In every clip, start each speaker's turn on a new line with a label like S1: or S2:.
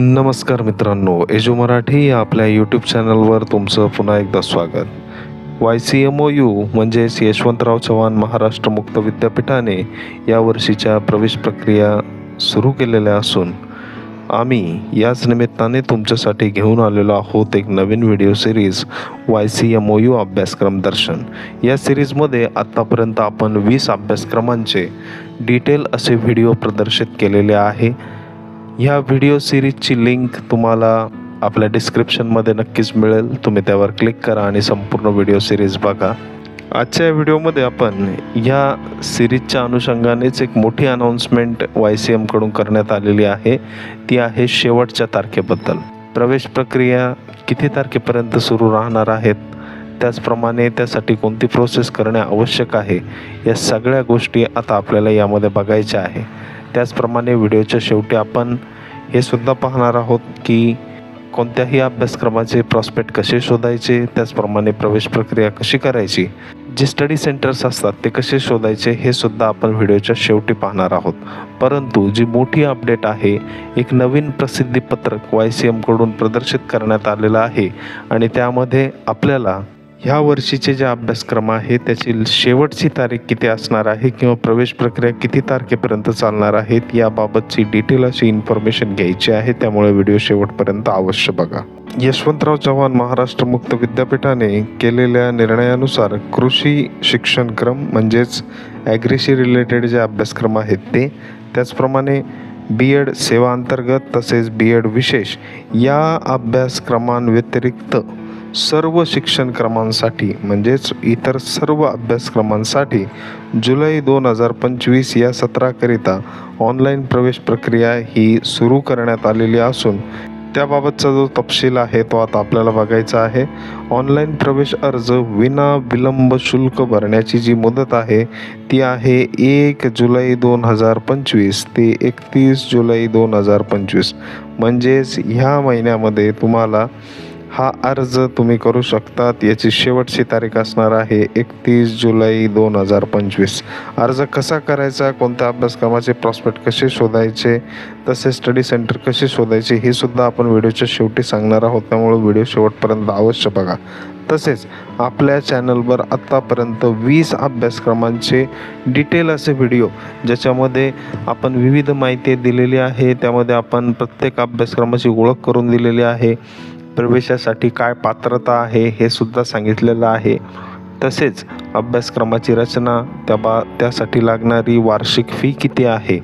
S1: नमस्कार मित्रांनो एजू मराठी या आपल्या यूट्यूब चॅनलवर तुमचं पुन्हा एकदा स्वागत. Y C M O U म्हणजेच यशवंतराव चव्हाण महाराष्ट्र मुक्त विद्यापीठाने यावर्षीच्या प्रवेश प्रक्रिया सुरू केलेल्या असून आम्ही याच निमित्ताने तुमच्यासाठी घेऊन आलेलो आहोत एक नवीन video series Y C M O U अभ्यासक्रम दर्शन. या सिरीजमध्ये आत्तापर्यंत आपण वीस अभ्यासक्रमांचे डिटेल असे व्हिडिओ प्रदर्शित केलेले आहे. ह्या व्हिडिओ सिरीजची लिंक तुम्हाला आपल्या डिस्क्रिप्शनमध्ये नक्कीच मिळेल. तुम्ही त्यावर क्लिक करा आणि संपूर्ण व्हिडिओ सिरीज बघा. आजच्या या व्हिडिओमध्ये आपण ह्या सिरीजच्या अनुषंगानेच एक मोठी अनाऊन्समेंट वाय सी एमकडून करण्यात आलेली आहे. ती आहे शेवटच्या तारखेबद्दल. प्रवेश प्रक्रिया किती तारखेपर्यंत सुरू राहणार आहेत? त्याचप्रमाणे त्यासाठी कोणती प्रोसेस करणे आवश्यक आहे? या सगळ्या गोष्टी आता आपल्याला यामध्ये बघायच्या आहे. त्याचप्रमाणे व्हिडिओच्या शेवटी आपण हे सुद्धा पाहणार आहोत की कोणत्याही अभ्यासक्रमाचे प्रॉस्पेक्ट कसे शोधायचे त्याचप्रमाणे प्रवेश प्रक्रिया कशी करायची जे स्टडी सेंटर्स असतात ते कसे शोधायचे हे सुद्धा आपण व्हिडिओच्या शेवटी पाहणार आहोत. परंतु जी मोठी अपडेट आहे एक नवीन प्रसिद्धीपत्रक वाय सी एमकडून प्रदर्शित करण्यात आलेलं आहे आणि त्यामध्ये आपल्याला ह्या वर्षीचे जे अभ्यासक्रम आहे त्याची शेवटची तारीख किती असणार आहे किंवा प्रवेश प्रक्रिया किती तारखेपर्यंत चालणार आहेत याबाबतची डिटेल अशी इन्फॉर्मेशन घ्यायची आहे. त्यामुळे व्हिडिओ शेवटपर्यंत अवश्य बघा. यशवंतराव चव्हाण महाराष्ट्र मुक्त विद्यापीठाने केलेल्या निर्णयानुसार कृषी शिक्षणक्रम म्हणजेच ॲग्रीशी रिलेटेड जे अभ्यासक्रम आहेत ते त्याचप्रमाणे बी एड सेवा अंतर्गत तसेच बी एड विशेष या अभ्यासक्रमांव्यतिरिक्त सर्व शिक्षणक्रमांसाठी म्हणजेच इतर सर्व अभ्यासक्रमांसाठी जुलै दोन हजार पंचवीस या सत्राकरिता ऑनलाईन प्रवेश प्रक्रिया ही सुरू करण्यात आलेली असून त्याबाबतचा जो तपशील आहे तो आता आपल्याला बघायचा आहे. ऑनलाईन प्रवेश अर्ज विना विलंब शुल्क भरण्याची जी मुदत आहे ती आहे एक जुलै दोन हजार पंचवीस ते एकतीस जुलै दोन हजार पंचवीस. म्हणजेच ह्या महिन्यामध्ये तुम्हाला हा अर्ज तुम्ही करू शकतात. याची शेवटची तारीख असणार आहे एकतीस जुलै दोन हजार पंचवीस. अर्ज कसा करायचा कोणत्या अभ्यासक्रमाचे प्रॉस्पेक्ट कसे शोधायचे तसे स्टडी सेंटर कसे शोधायचे हे सुद्धा आपण व्हिडिओच्या शेवटी सांगणार आहोत. त्यामुळे व्हिडिओ शेवटपर्यंत अवश्य बघा. तसेच आपल्या चॅनलवर आत्तापर्यंत वीस अभ्यासक्रमांचे डिटेल असे व्हिडिओ ज्याच्यामध्ये आपण विविध माहिती दिलेली आहे. त्यामध्ये आपण प्रत्येक अभ्यासक्रमाची ओळख करून दिलेली आहे. प्रवेशासाठी काय पात्रता आहे हे सुद्धा सांगितलेलं आहे. तसेच अभ्यासक्रमाची रचना त्या बा त्यासाठी लागणारी वार्षिक फी किती आहे?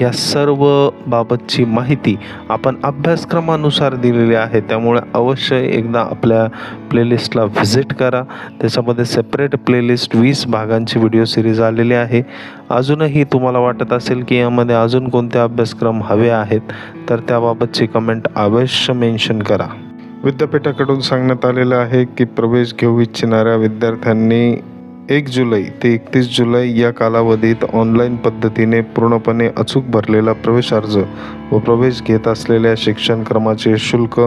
S1: या सर्व बाबतची माहिती आपण अभ्यासक्रमानुसार दिलेली आहे. त्यामुळे अवश्य एकदा आपल्या प्लेलिस्टला व्हिजिट करा. त्याच्यामध्ये सेपरेट प्लेलिस्ट वीस भागांची व्हिडिओ सिरीज आलेली आहे. अजूनही तुम्हाला वाटत असेल की यामध्ये अजून कोणते अभ्यासक्रम हवे आहेत तर त्याबाबतची कमेंट अवश्य मेन्शन करा. विद्यापीठाकडून सांगण्यात आलेलं आहे की प्रवेश घेऊ इच्छिणाऱ्या विद्यार्थ्यांनी एक जुलै ते एकतीस जुलै या कालावधीत ऑनलाईन पद्धतीने पूर्णपणे अचूक भरलेला प्रवेश अर्ज व प्रवेश घेत असलेल्या शिक्षणक्रमाचे शुल्क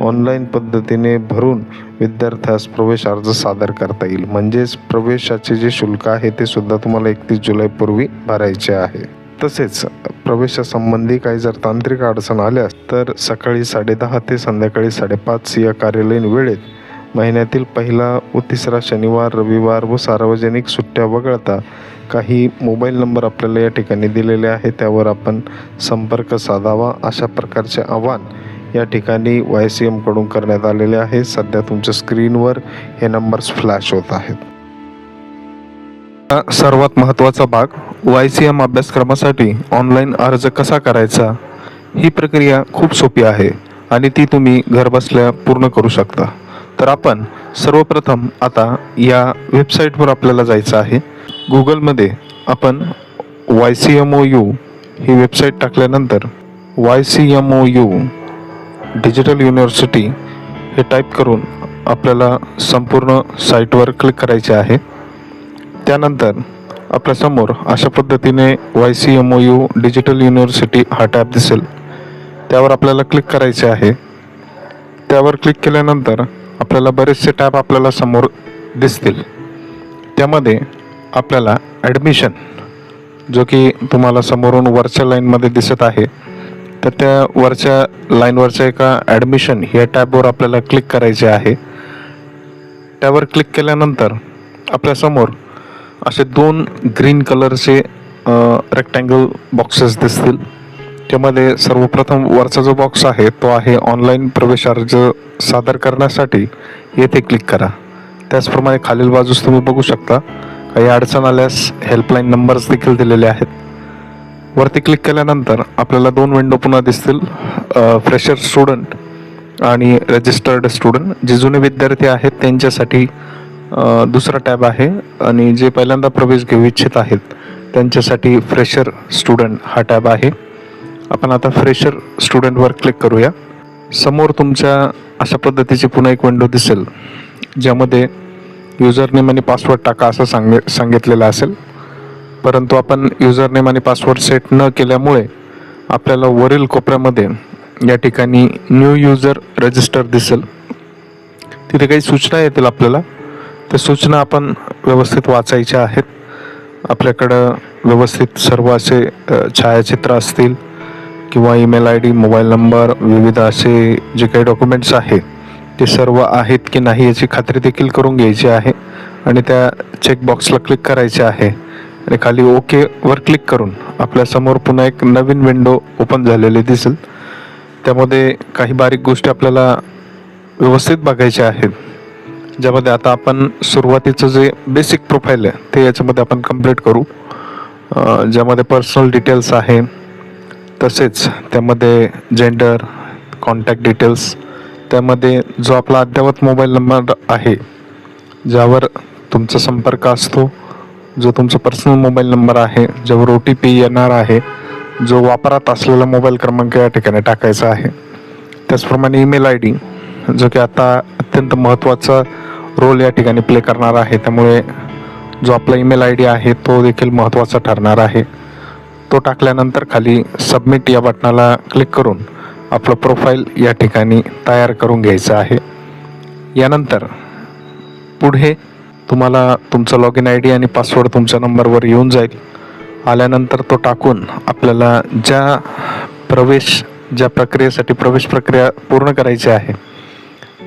S1: ऑनलाईन पद्धतीने भरून विद्यार्थ्यास प्रवेश अर्ज सादर करता येईल. म्हणजेच प्रवेशाचे जे शुल्क आहे ते सुद्धा तुम्हाला एकतीस जुलैपूर्वी भरायचे आहे. तसेच प्रवेशासंबंधी काही जर तांत्रिक अडचण आल्यास तर सकाळी साडेदहा ते संध्याकाळी साडेपाच या कार्यालयीन वेळेत महिन्यातील पहिला व तिसरा शनिवार रविवार व सार्वजनिक सुट्ट्या वगळता काही मोबाईल नंबर आपल्याला या ठिकाणी दिलेले आहे त्यावर आपण संपर्क साधावा अशा प्रकारचे आव्हान या ठिकाणी वाय सी एमकडून करण्यात आलेले आहे. सध्या तुमच्या स्क्रीनवर हे नंबर्स फ्लॅश होत आहेत. सर्वात महत्त्वाचा भाग वाय सी एम अभ्यासक्रमासाठी ऑनलाईन अर्ज कसा करायचा? ही प्रक्रिया खूप सोपी आहे आणि ती तुम्ही घरबसल्या पूर्ण करू शकता. तर आपण सर्वप्रथम आता या वेबसाईटवर आपल्याला जायचं आहे. गुगलमध्ये आपण Y C M O U ही वेबसाईट टाकल्यानंतर Y C M O U digital university हे टाईप करून आपल्याला संपूर्ण साईटवर क्लिक करायचे आहे. त्यानंतर आपल्यासमोर अशा पद्धतीने Y C M O U digital university हा टॅब दिसेल. त्यावर आपल्याला क्लिक करायचे आहे. त्यावर क्लिक केल्यानंतर आपल्याला बरेचसे टॅब आपल्याला समोर दिसतील. त्यामध्ये आपल्याला ॲडमिशन जो की तुम्हाला समोरून वरच्या लाईनमध्ये दिसत आहे तर त्या वरच्या लाईनवरच्या एका ॲडमिशन या टॅबवर आपल्याला क्लिक करायचे आहे. त्यावर क्लिक केल्यानंतर आपल्यासमोर असे दोन ग्रीन कलरचे रेक्टँगल बॉक्सेस दिसतील. त्यामध्ये सर्वप्रथम वरचा जो बॉक्स आहे तो आहे ऑनलाईन प्रवेश अर्ज सादर करण्यासाठी. येथे क्लिक करा. त्याचप्रमाणे खालील बाजूस तुम्ही बघू शकता काही अडचण आल्यास हेल्पलाईन नंबर्स देखील दिलेले आहेत. वरती क्लिक केल्यानंतर आपल्याला दोन विंडो पुन्हा दिसतील फ्रेशर स्टुडंट आणि रजिस्टर्ड स्टुडंट जे जुने विद्यार्थी आहेत त्यांच्यासाठी दुसरा टॅब आहे आणि जे पहिल्यांदा प्रवेश घेऊ इच्छित आहेत त्यांच्यासाठी फ्रेशर स्टुडंट हा टॅब आहे. आपण आता फ्रेशर स्टुडंटवर क्लिक करूया. समोर तुमच्या अशा पद्धतीची पुन्हा एक विंडो दिसेल ज्यामध्ये युजर नेम आणि पासवर्ड टाका असं सांग सांगितलेलं असेल. परंतु आपण युजर नेम आणि पासवर्ड सेट न केल्यामुळे आपल्याला वरील कोपऱ्यामध्ये या ठिकाणी न्यू युजर रजिस्टर दिसेल. तिथे काही सूचना येतील आपल्याला. त्या सूचना आपण व्यवस्थित वाचायच्या आहेत. आपल्याकडं व्यवस्थित सर्व असे छायाचित्र असतील किंवा email I D mobile number विविध असे जे काही डॉक्युमेंट्स आहेत ते सर्व आहेत की नाही याची खात्री देखील करून घ्यायची आहे आणि त्या चेकबॉक्सला क्लिक करायचे आहे आणि खाली ओकेवर क्लिक करून आपल्यासमोर पुन्हा एक नवीन विंडो ओपन झालेली दिसेल. त्यामध्ये काही बारीक गोष्टी आपल्याला व्यवस्थित बघायच्या आहेत. ज्यामध्ये आता आपण सुरुवातीचं जे बेसिक प्रोफाईल आहे ते याच्यामध्ये आपण कंप्लीट करू. ज्यामध्ये पर्सनल डिटेल्स आहे तसेच त्यामध्ये जेंडर कॉन्टॅक्ट डिटेल्स त्यामध्ये जो आपला अद्ययावत मोबाईल नंबर आहे ज्यावर तुमचा संपर्क असतो जो तुमचा पर्सनल मोबाईल नंबर आहे ज्यावर ओ टी पी येणार आहे जो वापरात असलेला मोबाईल क्रमांक या ठिकाणी टाकायचा आहे. त्याचप्रमाणे ईमेल आय डी जो की आता अत्यंत महत्त्वाचा रोल या ठिकाणी प्ले करणार आहे. त्यामुळे जो आपला ईमेल आय डी आहे तो देखील महत्त्वाचा ठरणार आहे. तो टाकल्यानंतर खाली सबमिट या बटनाला क्लिक करून आपलं प्रोफाईल या ठिकाणी तयार करून घ्यायचं आहे. यानंतर पुढे तुम्हाला तुमचं लॉग इन आय डी आणि पासवर्ड तुमच्या नंबरवर येऊन जाईल. आल्यानंतर तो टाकून आपल्याला ज्या प्रवेश ज्या प्रक्रियेसाठी प्रवेश प्रक्रिया पूर्ण करायची आहे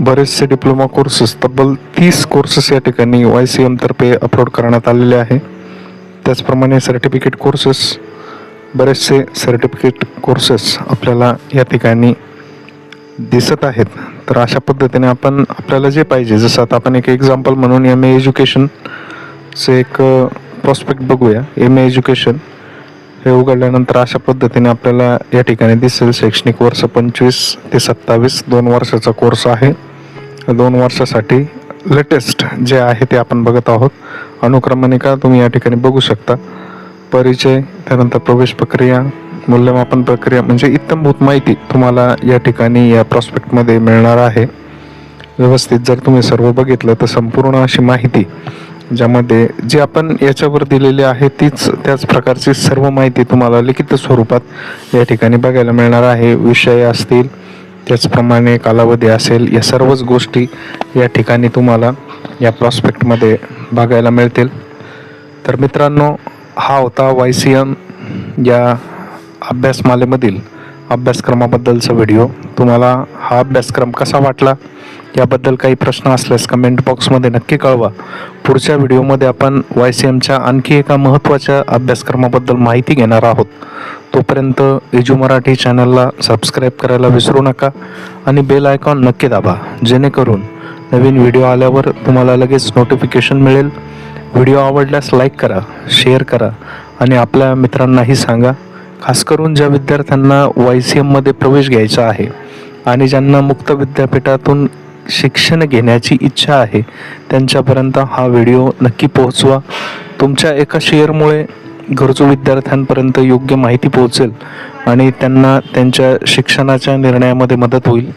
S1: बरेचसे डिप्लोमा कोर्सेस तब्बल तीस कोर्सेस या ठिकाणी वाय सी एमतर्फे अपलोड करण्यात आलेले आहे. त्याचप्रमाणे सर्टिफिकेट कोर्सेस बरेचसे सर्टिफिकेट कोर्सेस आपल्याला या ठिकाणी दिसत आहेत. तर अशा पद्धतीने आपण आपल्याला जे पाहिजे जसं आता आपण एक एक्झाम्पल म्हणून एम ए एज्युकेशनचे एक प्रॉस्पेक्ट बघूया. एम ए एज्युकेशन हे उघडल्यानंतर अशा पद्धतीने आपल्याला या ठिकाणी दिसेल. शैक्षणिक वर्ष पंचवीस ते सत्तावीस दोन वर्षाचा कोर्स आहे. दोन वर्षासाठी लेटेस्ट जे आहे ते आपण बघत आहोत. अनुक्रमणिका तुम्ही या ठिकाणी बघू शकता. परिचय त्यानंतर प्रवेश प्रक्रिया मूल्यमापन प्रक्रिया म्हणजे इत्तमभूत माहिती तुम्हाला या ठिकाणी या प्रॉस्पेक्टमध्ये मिळणार आहे. व्यवस्थित जर तुम्ही सर्व बघितलं तर संपूर्ण अशी माहिती ज्यामध्ये जी आपण याच्यावर दिलेली आहे तीच त्याच प्रकारची सर्व माहिती तुम्हाला लिखित स्वरूपात या ठिकाणी बघायला मिळणार आहे. विषय असतील त्याचप्रमाणे कालावधी असेल या सर्वच गोष्टी या ठिकाणी तुम्हाला या प्रॉस्पेक्टमध्ये बघायला मिळतील. तर मित्रांनो हा होता वाय सी एम या अभ्यासमालेमधील अभ्यासक्रमाबद्दलचा व्हिडिओ. तुम्हाला हा अभ्यासक्रम कसा वाटला? याबद्दल काही प्रश्न असल्यास कमेंट बॉक्समध्ये नक्की कळवा. पुढच्या व्हिडिओमध्ये आपण वाय सी एमच्या आणखी एका महत्त्वाच्या अभ्यासक्रमाबद्दल माहिती घेणार आहोत. तोपर्यंत एजू मराठी चॅनलला सबस्क्राईब करायला विसरू नका आणि बेल आयकॉन नक्की दाबा जेणेकरून नवीन व्हिडिओ आल्यावर तुम्हाला लगेच नोटिफिकेशन मिळेल. व्हिडिओ आवडल्यास लाईक करा शेअर करा आणि आपल्या मित्रांनाही सांगा. खास करून ज्या विद्यार्थ्यांना वाय सी एममध्ये प्रवेश घ्यायचा आहे आणि ज्यांना मुक्त विद्यापीठातून शिक्षण घेण्याची इच्छा आहे त्यांच्यापर्यंत हा व्हिडिओ नक्की पोहोचवा. तुमच्या एका शेअरमुळे गरजू विद्यार्थ्यांपर्यंत योग्य माहिती पोहोचेल आणि त्यांना त्यांच्या शिक्षणाच्या निर्णयामध्ये मदत होईल.